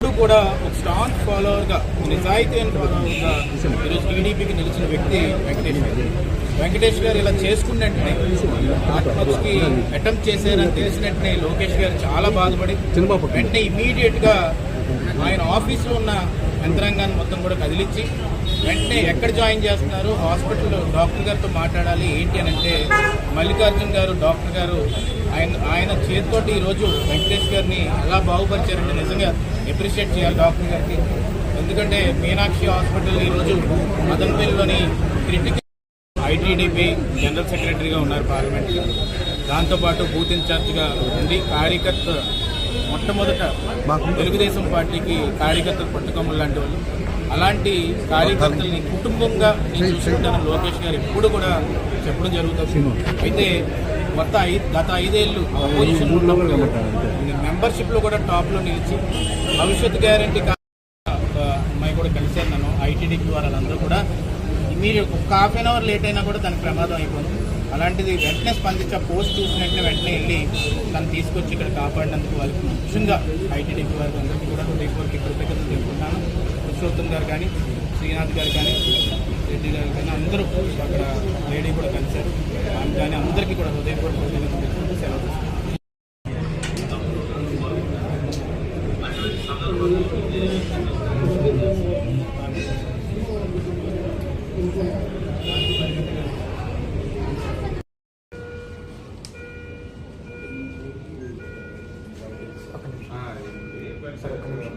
ఎప్పుడు కూడా ఒక స్ట్రాంగ్ ఫాలోవర్గా నిజాయితీ అయిన ఫాలోవర్గా ఈరోజు టీడీపీకి నిలిచిన వ్యక్తి వెంకటేష్ గారు. వెంకటేష్ గారు ఇలా చేసుకున్నట్టునే ఆత్మహత్యకి అటెంప్ట్ చేశారని తెలిసినట్టునే లోకేష్ గారు చాలా బాధపడి వెంటనే ఇమీడియట్గా ఆయన ఆఫీస్లో ఉన్న యంత్రాంగాన్ని మొత్తం కూడా కదిలించి వెంటనే ఎక్కడ జాయిన్ చేస్తున్నారు హాస్పిటల్లో డాక్టర్ గారితో మాట్లాడాలి ఏంటి అని అంటే మల్లికార్జున్ గారు డాక్టర్ గారు ఆయన ఆయన చేతితోటి ఈరోజు వెంకటేష్ గారిని ఎలా బాగుపరిచారంటే నిజంగా అప్రిషియేట్ చేయాలి డాక్టర్ గారికి. ఎందుకంటే మీనాక్షి హాస్పిటల్ ఈరోజు మదనపల్లిలోని క్రిటికల్ ఐటీడీపీ జనరల్ సెక్రటరీగా ఉన్నారు పార్లమెంట్ దాంతోపాటు బూత్ ఇన్ఛార్జ్గా ఉండి కార్యకర్త మొట్టమొదట తెలుగుదేశం పార్టీకి కార్యకర్తలు పట్టుకొమ్మలు లాంటి వాళ్ళు. అలాంటి కార్యకర్తల్ని కుటుంబంగా నేను చూసుకుంటాను లోకేష్ గారు ఎప్పుడు కూడా చెప్పడం జరుగుతుంది అయితే కొత్త ఐదు గత ఐదేళ్ళు అపోజిషన్ ఉన్నప్పుడు మెంబర్షిప్లో కూడా టాప్లో నిలిచి భవిష్యత్ గ్యారంటీ అమ్మాయి కూడా కలిశాను నన్ను ఐటీడీకి వాళ్ళందరూ కూడా. ఇమీడియట్ ఒక హాఫ్ అన్ అవర్ లేట్ అయినా కూడా తనకి ప్రమాదం అయిపోయింది అలాంటిది వెంటనే స్పందించి ఆ పోస్ట్ చూసిన వెంటనే వెంటనే వెళ్ళి తను తీసుకొచ్చి ఇక్కడ కాపాడినందుకు వాళ్ళకి ముఖ్యంగా ఐటీడీకి వారికి అందరికీ కూడా హృదయపూర్వక కృతజ్ఞతలు తెలుపుకుంటున్నాను పురుషోత్తం గారు కానీ శ్రీనాథ్ గారు కానీ రెడ్డి గారు కానీ అందరూ అక్కడ లేడీ కూడా కలిశారు. ఆమె కానీ కూడా హృదయపూర్వక సెలవు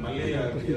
మళ్ళీ